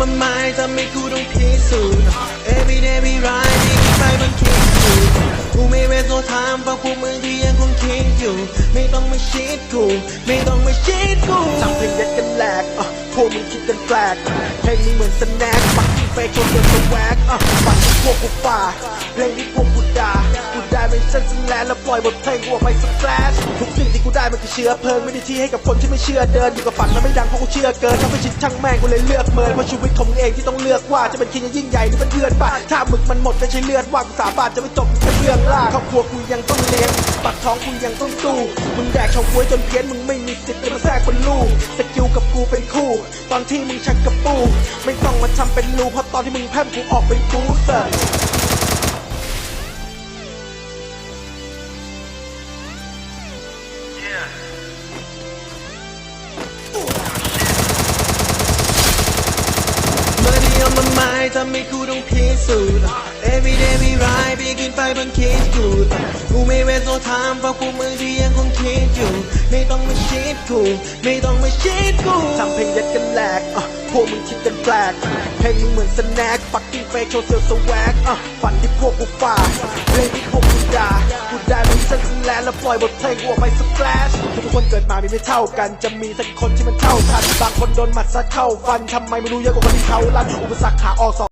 มาหมายทำให้กูต้องพิสูจน์ Every day we ride นี่กูไปบนคิดอยู่กูไม่เวทโซทามฟังพวกมึงที่ยังคงคิดอยู่ ไม่ต้องมาชิดกู ไม่ต้องมาชิดกูทำเพลงยัดกันแหลกอะพวกมึงคิดกันแปลกเพลงนี้เหมือนสแน็คปักกิ้งเฟกชนเดือดสแวกอะปักที่พวกกูฝ่าเพลงที่พวกกูด่า กูได้เป็นเส้นแลนแล้วปล่อยบทเพลงกูออกไปสแครชทุกสิ่งที่กูได้มันคือเชื้อเพลิงไม่ได้ที่ให้กับคนที่ไม่เชื่อเดินอยู่กับฝันมันไม่ดังเพราะกูเชื่อเกินถ้าไม่ชิดช่างแม่งกูเลยเลือกเมินเพราะชีวิตของมึงเองที่ต้องเลือกว่าจะเป็นคิงยิ่งใหญ่หรือเป็นเพื่อนบ้านถ้ามึกมันหมดไม่ใช่เลือดว่ากูสาบานจะไม่จบแค่เรื่องล่างครอบครัวกูยังต้องเลี้ยงปากท้องกูยังต้องสู้มึงแดกเฉาก๊วยจนเพี้ยนมึงไม่มีสิทธิ์เลยมาแทรกเป็นลูกสกิลกับกูเป็นคู่ ตอนที่มึงชักกระปูไม่ต้องมาทำเป็นรูเพราะตอนที่มึงแพร่มกูออกเป็นกูเซอร์ มื่อที่เอามาหมายทำให้กูต้องพิสูจน์ Every day we ride ไปขึ้นไปบนคิดกูกูไม่เวทโซทามฟังพวกมึงที่ยังคงคิดอยู่ ไม่ต้องมาชิดกู ไม่ต้องมาชิดกูทำเพลงยัดกันแหลกอะพวกมึงคิดกันแปลกเพลงมึงเหมือนสแน็คปักกิ้งเฟกโชว์เซลสแวกอะฝันที่พวกกูฝ่าเพลงที่พวก แล้วปล่อยบทเพลงกูออกไปสแครชทุกคนเกิดมามีไม่เท่ากัน จะมีสักคนที่มันเท่าทัน บางคนโดนหมัดซัดเข้าฟันทำไมไม่รู้เยอะกว่าคนที่เขาลั่นอุปสรรคขาออกสอง